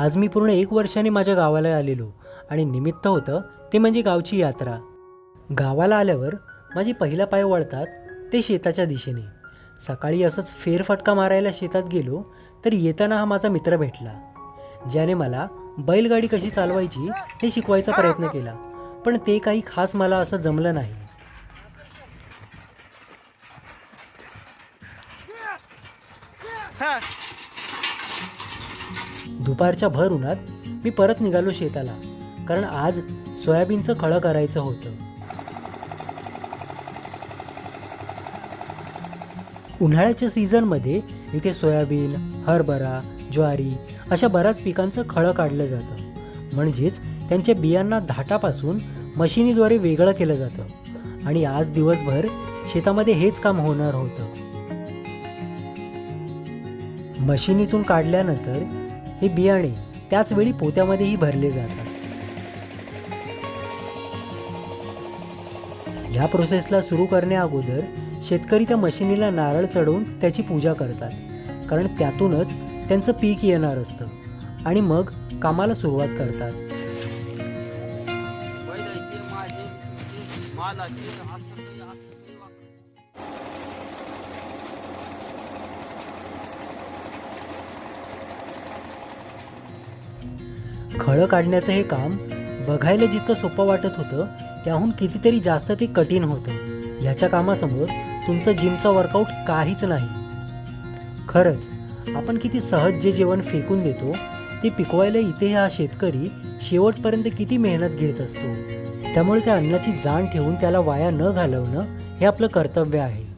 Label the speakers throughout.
Speaker 1: आज मी पूर्ण एक वर्षाने माझ्या गावाला आलेलो आणि निमित्त होतं ते म्हणजे गावची यात्रा. गावाला आल्यावर माझे पहिला पाय वळतात ते शेताच्या दिशेने. सकाळी असंच फेरफटका मारायला शेतात गेलो तर येताना हा माझा मित्र भेटला. ज्याने मला बैलगाडी कशी चालवायची हे शिकवायचा प्रयत्न केला पण ते काही खास मला असं जमलं नाही. दुपारच्या भर उन्हात मी परत निघालो शेताला कारण आज सोयाबीनचं खळं करायचं होतं. उन्हाळ्याच्या सीझनमध्ये इथे सोयाबीन हरभरा ज्वारी अशा बऱ्याच पिकांचं खळं काढलं जातं. म्हणजेच त्यांच्या बियांना धाटापासून मशिनीद्वारे वेगळं केलं जातं. आणि आज दिवसभर शेतामध्ये हेच काम होणार होतं. मशिनीतून काढल्यानंतर हे बियाणे त्याचवेळी पोत्यामध्येही भरले जातात. ह्या प्रोसेसला सुरू करण्या अगोदर शेतकरी त्या मशिनीला नारळ चढवून त्याची पूजा करतात. कारण त्यातूनच त्यांचं पीक येणार असतं आणि मग कामाला सुरुवात करतात. खळं काढण्याचं हे काम बघायला जितकं सोपं वाटत होतं त्याहून कितीतरी जास्त ते कठीण होतं. ह्याच्या कामासमोर तुमचं जिमचं वर्कआउट काहीच नाही. खरंच आपण किती सहज जे जेवण फेकून देतो ते पिकवायला इथे हा शेतकरी शेवटपर्यंत किती मेहनत घेत असतो. त्यामुळे त्या अन्नाची जाण ठेवून त्याला वाया न घालवणं हे आपलं कर्तव्य आहे.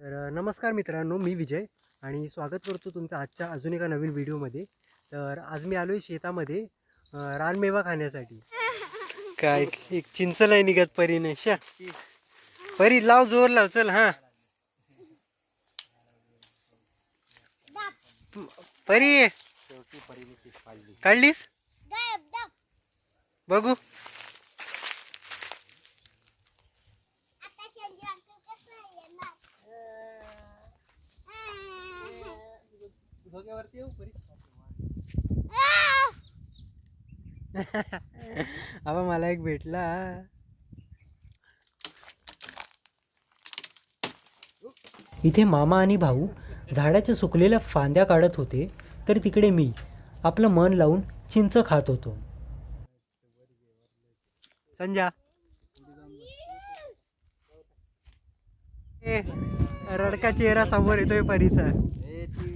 Speaker 1: तर नमस्कार मित्रांनो मी विजय आणि स्वागत करतो तुमचं आजच्या अजून एका नवीन व्हिडिओमध्ये. तर आज मी आलो आहे शेतामध्ये रानमेवा खाण्यासाठी. काय एक चिंच नाही निघत परीने शा. परी लाव जोर लाव चल हा. परी. काढलीस? बघू. आबा मला एक भेटला. इथे मामा आणि भाऊ झाडाच्या सुकलेल्या फांद्या काढत होते तर तिकडे मी आपलं मन लावून चिंच खात होतो. संजा. रडका चेहरा समोर येतोय परिसर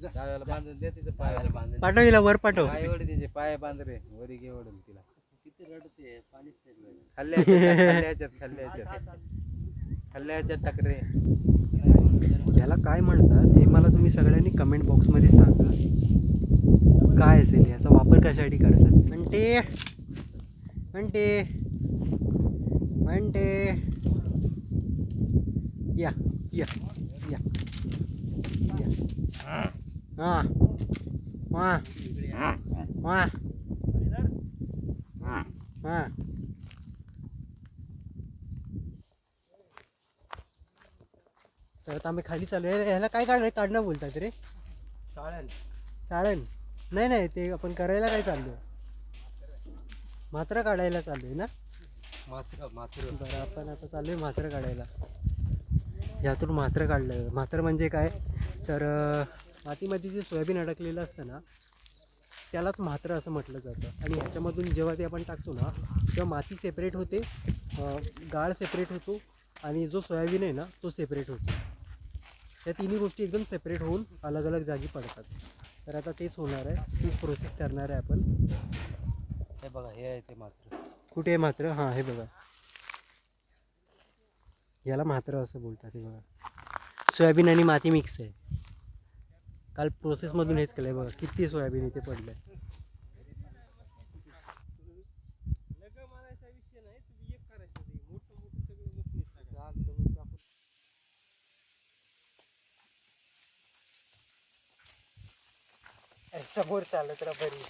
Speaker 2: बांधून दे तिचं पायाला बांधून
Speaker 1: पाठव हिला वर पाठव.
Speaker 2: पाय ओढ तिचे पाय बांध रे वरी घे ओढून तिला. किती रडते पाणीच खाल्ल्या ह्याच्यात खाल्ल्या ह्याच्यात खाल्ल्या ह्याच्यात टाक रे
Speaker 1: याला काय म्हणतात हे मला तुम्ही सगळ्यांनी कमेंट बॉक्समध्ये सांगा. काय असेल याचा वापर कशासाठी करतात? म्हणते. म्हणते. म्हणते. या या या. या हां. वा तर आम्ही खाली चालू आहे. ह्याला काय काढ काढणं बोलतात रे?
Speaker 2: चाळण.
Speaker 1: चाळण नाही नाही ते आपण करायला काय चाललो मात्र काढायला चालू आहे ना?
Speaker 2: मात्र मात्र
Speaker 1: बरं आपण आता चालू आहे मात्र काढायला. यातून मात्र काढलं. मात्र म्हणजे काय? तर मातीमध्ये जे सोयाबीन अडकलेलं असतं ना त्यालाच मात्र असं म्हटलं जातं. आणि ह्याच्यामधून जेव्हा ते आपण टाकतो ना तेव्हा माती सेपरेट होते गाळ सेपरेट होतो आणि जो सोयाबीन आहे ना तो सेपरेट होतो. या तिन्ही गोष्टी एकदम सेपरेट होऊन अलग अलग जागी पडतात. तर आता तेच होणार आहे तीच प्रोसेस करणार आहे आपण.
Speaker 2: हे बघा हे आहे ते मात्र
Speaker 1: कुठे आहे मात्र हां हे बघा. याला म्हात्र असं बोलतात हे बघा. सोयाबीन आणि माती मिक्स आहे. काल प्रोसेसमधून हेच केलं आहे बघा किती सोयाबीन इथे पडलं आहे समोर चालत राहा बरी.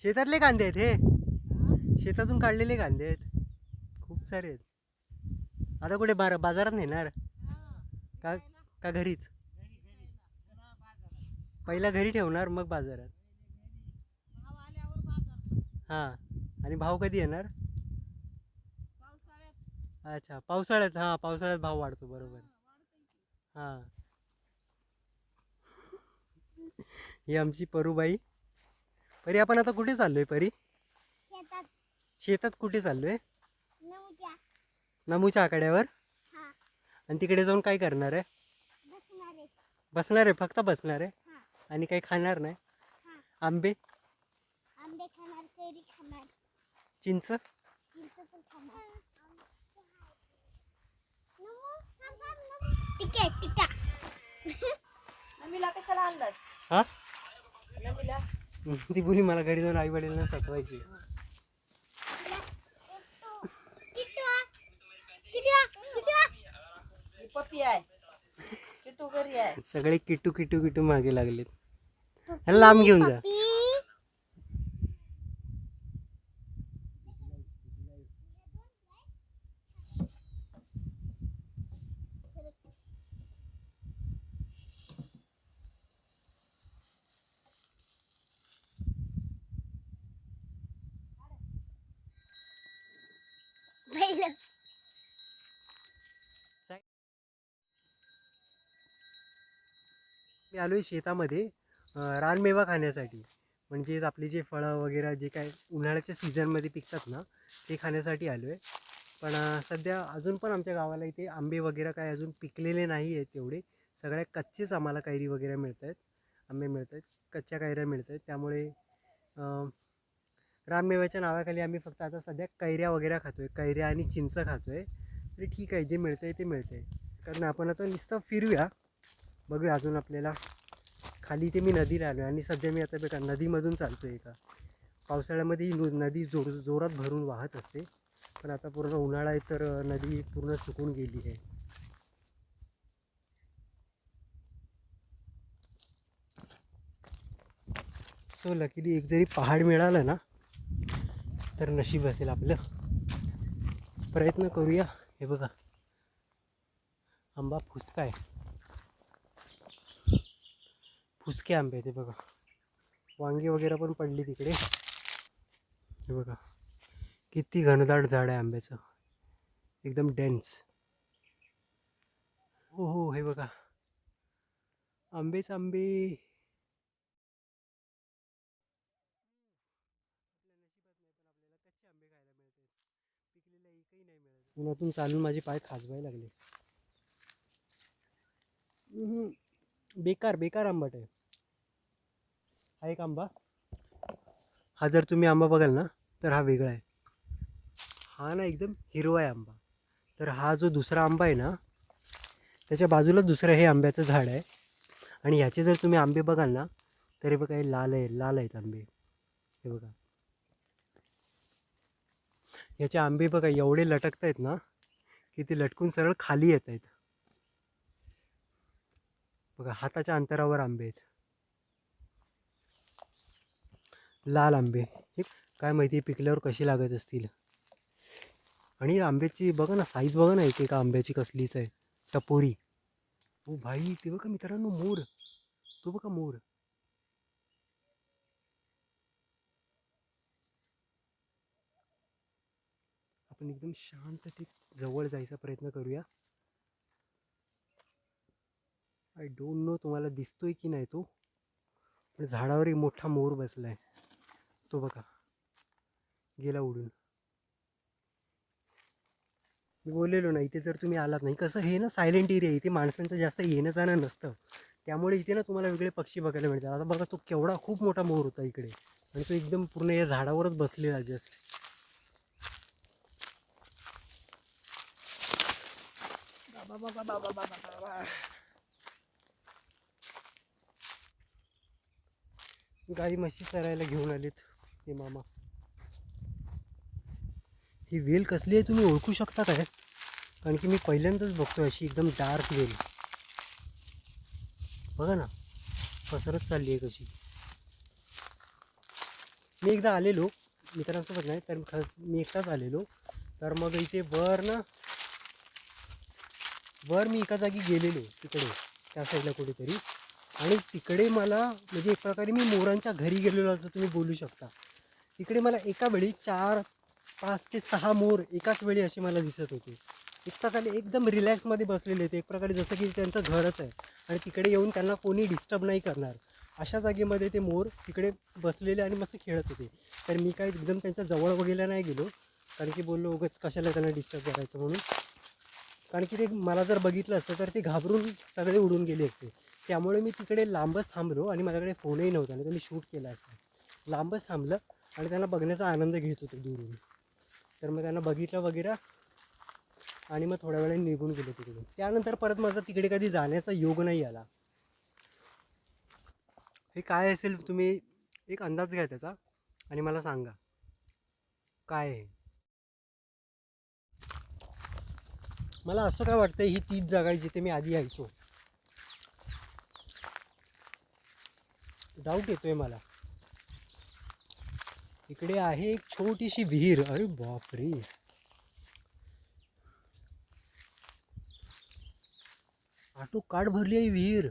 Speaker 1: शेतातले कांदे आहेत हे? शेतातून काढलेले कांदे आहेत. खूप सारे आहेत. आता कुठे बार बाजारात नेणार? का का घरीच? पहिला घरी ठेवणार मग बाजारात? हां आणि भाव कधी येणार? अच्छा पावसाळ्यात हां पावसाळ्यात भाव वाढतो बरोबर. हां. ही आमची परूबाई. परी आपण आता कुठे चाललोय परी?
Speaker 3: शेतात.
Speaker 1: शेतात कुठे चाललोय? नमूच्या आकड्यावर?
Speaker 3: हा.
Speaker 1: आणि तिकडे जाऊन काय करणार आहे?
Speaker 3: बसणारे
Speaker 1: बसणार आहे फक्त बसणार आहे?
Speaker 3: हा.
Speaker 1: आणि काही खाणार नाही?
Speaker 3: हा.
Speaker 1: आंबे?
Speaker 3: आंबे खाणार कैरी खाणार.
Speaker 1: चिंच? हा?
Speaker 4: नमीला.
Speaker 1: ती बोली मला घरी जाऊन आई वडिलांना सतवायची
Speaker 4: पप्पी आहे. किटू घरी आहे.
Speaker 1: सगळे किटू किटू किटू मागे लागलेत. ह्याला लांब घेऊन जा. मी आलो आहे शेतामध्ये रानमेवा खाण्यासाठी. म्हणजेच आपली जे फळं वगैरे जे काय उन्हाळ्याच्या सीझनमध्ये पिकतात ना ते खाण्यासाठी आलो आहे पण सध्या अजून पण आमच्या गावाला इथे आंबे वगैरे काय अजून पिकलेले नाही आहेत तेवढे. सगळ्या कच्चेच आम्हाला कैरी वगैरे मिळत आहेत आंबे मिळत आहेत कच्च्या कैऱ्या मिळत आहेत त्यामुळे राममेव्याच्या रानमेव्याच्या नावाखाली आम्ही फक्त आता सध्या कैऱ्या वगैरे खातो आहे कैऱ्या आणि चिंच खातो आहे तरी ठीक आहे जे मिळतं आहे ते मिळतं आहे कारण आपण आता नुसतं फिरूया बघूया अजून आपल्याला. खाली इथे मी नदीला आलो आणि सध्या मी आता बघा नदीमधून चालतो आहे का पावसाळ्यामध्ये ही नु- नदी जोर जोरात भरून वाहत असते. पण आता पूर्ण उन्हाळा आहे तर नदी पूर्ण सुकून गेली आहे. सो लकीली एक जरी पहाड मिळालं ना तर नशीब असेल आपलं. प्रयत्न करूया. हे बघा. आंबा फुसका आहे. फुसके आंबे आहेत हे बघा. वांगी वगैरे पण पडली तिकडे. हे बघा. किती घनदाट झाड आहे आंब्याचं. एकदम डेन्स हो हो हे बघा. आंबेच आंबे उन्हातून चालून माझे पाय खाजवायला लागले. बेकार बेकार आंबट आहे. हा एक आंबा. हा जर तुम्ही आंबा बघाल ना तर हा वेगळा आहे. हा ना एकदम हिरवा आहे आंबा. तर हा जो दुसरा आंबा आहे ना त्याच्या बाजूला दुसरं हे आंब्याचं झाड आहे. आणि ह्याचे जर तुम्ही आंबे बघाल ना तर हे बघा हे लाल आहे लाल आहेत आंबे. हे बघा. याचे आंबे बघा एवढे लटकत आहेत ना की ते लटकून सरळ खाली येत आहेत. बघा हाताच्या अंतरावर आंबे आहेत. लाल आंबे. हे काय माहिती पिकल्यावर कशी लागत असतील? आणि आंब्याची बघा ना साईज बघा ना एक एका आंब्याची कसलीच आहे. टपोरी. ओ भाई ते बघा मित्रांनो मोर. तो बघा मोर. आपण एकदम शांततेत जवळ जायचा प्रयत्न करूया. आय डोंट नो तुम्हाला दिसतोय की नाही तो पण झाडावर एक मोठा मोर बसलाय. तो बघा. गेला उडून. मी बोललेलो ना इथे जर तुम्ही आलात नाही. कसं हे ना सायलेंट एरिया इथे माणसांचं जास्त येणं जाणं नसतं. त्यामुळे इथे ना तुम्हाला वेगळे पक्षी बघायला मिळतात. आता बघा तो केवढा खूप मोठा मोर होता इकडे. आणि तो एकदम पूर्ण या झाडावरच बसलेला जस्ट गाई म्हशी चरायला घेऊन आलेत. हे मामा. ही वेल कसली आहे तुम्ही ओळखू शकता काय? कारण की मी पहिल्यांदाच बघतो अशी एकदम डार्क वेल. बघा ना पसरत चालली आहे कशी. मी एकदा आलेलो मित्रांसोबत नाही तर ख मी एकटाच आलेलो. तर मग इथे वर ना वर मी एका जागी गेलेलो तिकडे त्या साईडला कुठेतरी. आणि तिकडे मला म्हणजे एक प्रकारे मी मोरांच्या घरी गेलेलो असं तुम्ही बोलू शकता. तिकडे मला एका वेळी चार पाच ते सहा मोर एकाच वेळी असे मला दिसत होते. एकता खाली एकदम रिलॅक्समध्ये बसलेले होते एक प्रकारे जसं की त्यांचं घरच आहे. आणि तिकडे येऊन त्यांना कोणी डिस्टर्ब नाही करणार. अशा जागेमध्ये ते मोर तिकडे बसलेले आणि मस्त खेळत होते. तर मी काय एकदम त्यांच्या जवळ वगैरे नाही गेलो. कारण की बोललो उगंच कशाला त्यांना डिस्टर्ब करायचं म्हणून? कारण की ते मला जर बघितलं असतं तर ते घाबरून सगळे उडून गेले असते त्यामुळे मी तिकडे लांबच थांबलो आणि माझ्याकडे फोनही नव्हता. आणि त्यांनी शूट केला असता. लांबच थांबलं. आणि त्यांना बघण्याचा आनंद घेत होतो दुरून. तर मग त्यांना बघितलं वगैरे आणि मग थोड्या वेळाने निघून गेलो तिकडून. त्यानंतर परत माझा तिकडे कधी जाण्याचा योग नाही आला. हे काय असेल तुम्ही एक अंदाज घ्या त्याचा आणि मला सांगा. काय आहे? मला असं काय वाटतं ही तीच जागा आहे जिथे मी आधी यायचो? डाऊट येतोय मला. इकडे आहे एक छोटीशी विहीर. अरे बापरे. आटो काठ भरली आहे विहीर.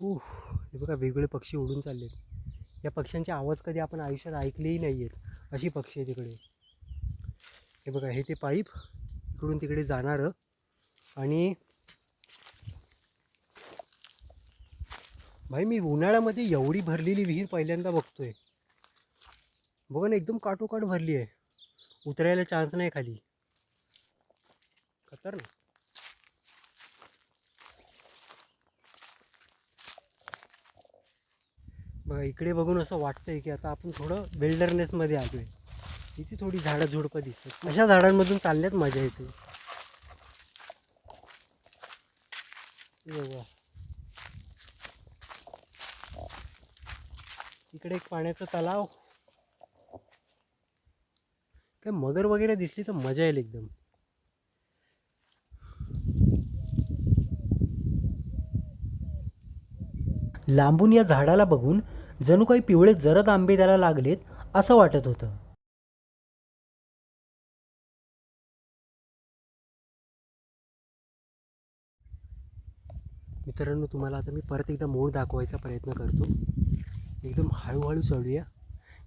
Speaker 1: उह हे बघा वेगवेगळे पक्षी उडून चालले या पक्ष्यांचे आवाज कधी आपण आयुष्यात ऐकलेही नाही आहेत अशी पक्षी आहे तिकडे हे बघा हे ते पाईप. इकडून तिकडे जाणारं. आणि भाई मी उन्हाळ्यामध्ये एवढी भरलेली विहीर पहिल्यांदा बघतोय. बघा ना एकदम काठोकाठ भरली आहे. उतरायला चान्स नाही खाली. खतरनाक. बघा इकडे बघून असं वाटतंय की आता आपण थोडं बिल्डरनेसमध्ये आलो आहे इथे थोडी झाडं झुडपं दिसतात. अशा झाडांमधून चालल्यात मजा येते. बघा. इकडे एक पाण्याचा तलाव. काय मगर वगैरे दिसली तर मजा येईल एकदम. लांबून या झाडाला बघून जणू काही पिवळे जरद आंबे त्याला लागलेत असं वाटत होतं. मित्रांनो तुम्हाला आता मी परत एकदा मोर दाखवायचा प्रयत्न करतो. एकदम हळूहळू चढूया.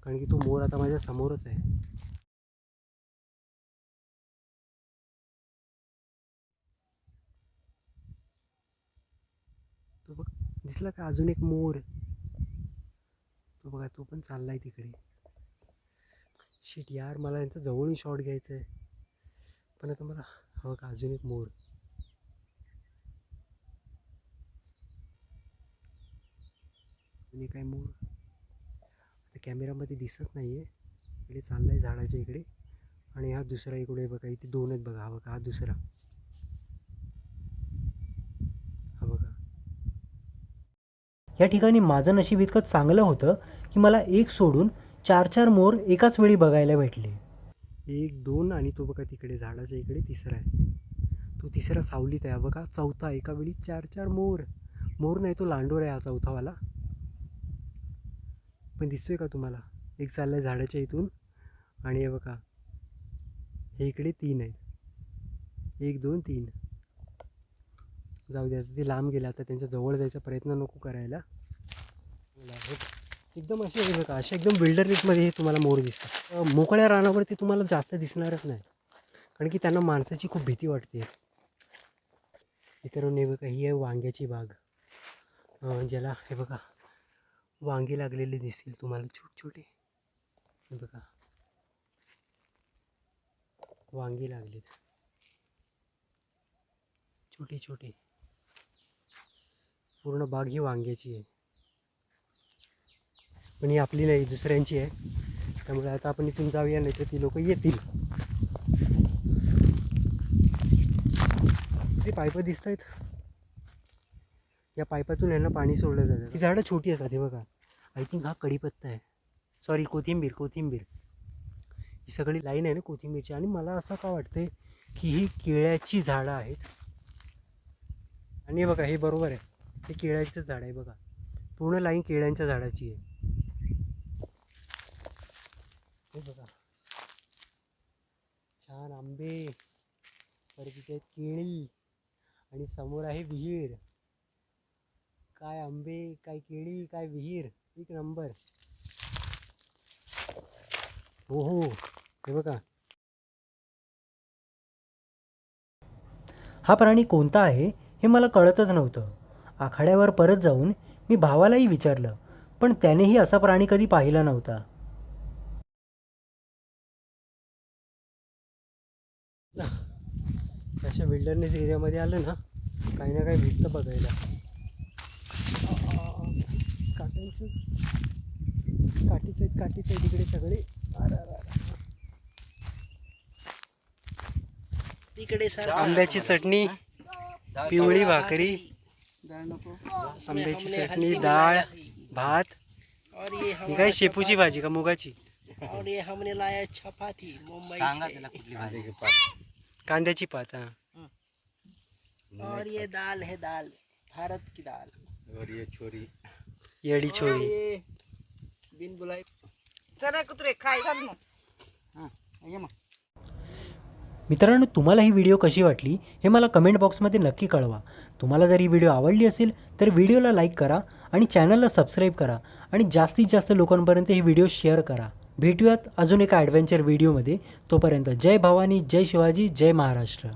Speaker 1: कारण की तो मोर आता माझ्या समोरच आहे. तो बघ दिसला का अजून एक मोर? तो बघा तो पण चाललाय तिकडे. शिट यार मला यांचा जवळून शॉट घ्यायचा आहे. पण आता मला हो का अजून एक मोर. काय मोर. कॅमेरामध्ये दिसत नाही आहे. इकडे चालला आहे झाडाच्या इकडे. आणि हा दुसरा इकडे बघा इथे दोनच बघा. हा बघा हा दुसरा. हा बघा. या ठिकाणी माझं नशीब इतकं चांगलं होतं की मला एक सोडून चार चार मोर एकाच वेळी बघायला भेटले. एक दोन आणि तो बघा तिकडे झाडाच्या इकडे तिसरा आहे. तो तिसरा सावलीत आहे. बघा चौथा. एका वेळी चार चार मोर. मोर नाही तो लांडोर आहे हा चौथावाला. पण दिसतो आहे का तुम्हाला? एक चाललाय झाडाच्या इथून आणि हे बघा. हे इकडे तीन आहेत. एक दोन तीन. जाऊ द्यायचं ते लांब गेला. आता त्यांच्या जवळ जायचा प्रयत्न नको करायला. एकदम असे हे बघा असे एकदम विल्डरनेसमध्ये हे तुम्हाला मोर दिसतात. मोकळ्या रानावरती तुम्हाला जास्त दिसणारच नाही. कारण की त्यांना माणसाची खूप भीती वाटते. मित्रांनो हे बघा ही आहे वांग्याची बाग. ज्याला हे बघा वांगे लागलेले दिसतील तुम्हाला छोटे छोटे हे बघा. वांगी लागलेत. छोटे छोटे पूर्ण बाग ही वांग्याची आहे. पण ही आपली नाही दुसऱ्यांची आहे. त्यामुळे आता आपण इथून जाऊया नाही तर ती लोक येतील. ते पायपं दिसत आहेत या पाईपातून यांना पाणी सोडलं जातं. ही झाडं छोटी असतात हे बघा. आय थिंक हा कढीपत्ता आहे. सॉरी कोथिंबीर कोथिंबीर. ही सगळी लाईन आहे ना कोथिंबीरची. आणि मला असं का वाटतं की ही केळ्याची झाडं आहेत. आणि हे बघा हे बरोबर आहे. हे केळ्यांचं झाड आहे बघा. पूर्ण लाईन केळ्यांच्या झाडाची आहे. हे बघा. छान आंबे. परत तिथे आहेत केळी. आणि समोर आहे विहीर. काय आंबे काय केळी काय विहीर एक नंबर. हो हो. हे बघा. हा प्राणी कोणता आहे हे मला कळतच नव्हतं. आखाड्यावर परत जाऊन मी भावालाही विचारलं पण त्यानेही असा प्राणी कधी पाहिला नव्हता. अशा विल्डरनेस एरियामध्ये आलं ना काही ना काही भेटतं बघायला. काट्यांचं काठीच आहेत काठीच आहेत सगळे.
Speaker 4: तिकडे सर
Speaker 1: आंब्याची चटणी पिवळी भाकरी आंब्याची चटणी डाळ भात.
Speaker 4: और ये
Speaker 1: ही काय शेपूची भाजी का मुगाची?
Speaker 4: और ये हमने लाया चपाती मुंबई से.
Speaker 1: कांद्याची पात हा.
Speaker 4: और ये दाल है दाल भारत की दाल.
Speaker 2: और ये छोरी।
Speaker 1: येडी छोरी।
Speaker 4: बिन बुलाई। चला कुत्रे खाय चल मग. हां ये मग.
Speaker 1: मित्रांनो तुम्हाला ही व्हिडिओ कशी वाटली हे मला कमेंट बॉक्समध्ये नक्की कळवा. तुम्हाला जर ही व्हिडिओ आवडली असेल तर व्हिडिओला लाईक करा आणि चॅनलला सबस्क्राईब करा आणि जास्तीत जास्त लोकांपर्यंत ही व्हिडिओ शेअर करा. भेटूयात अजून एका ॲडव्हेंचर व्हिडिओमध्ये तोपर्यंत जय भवानी जय शिवाजी जय महाराष्ट्र.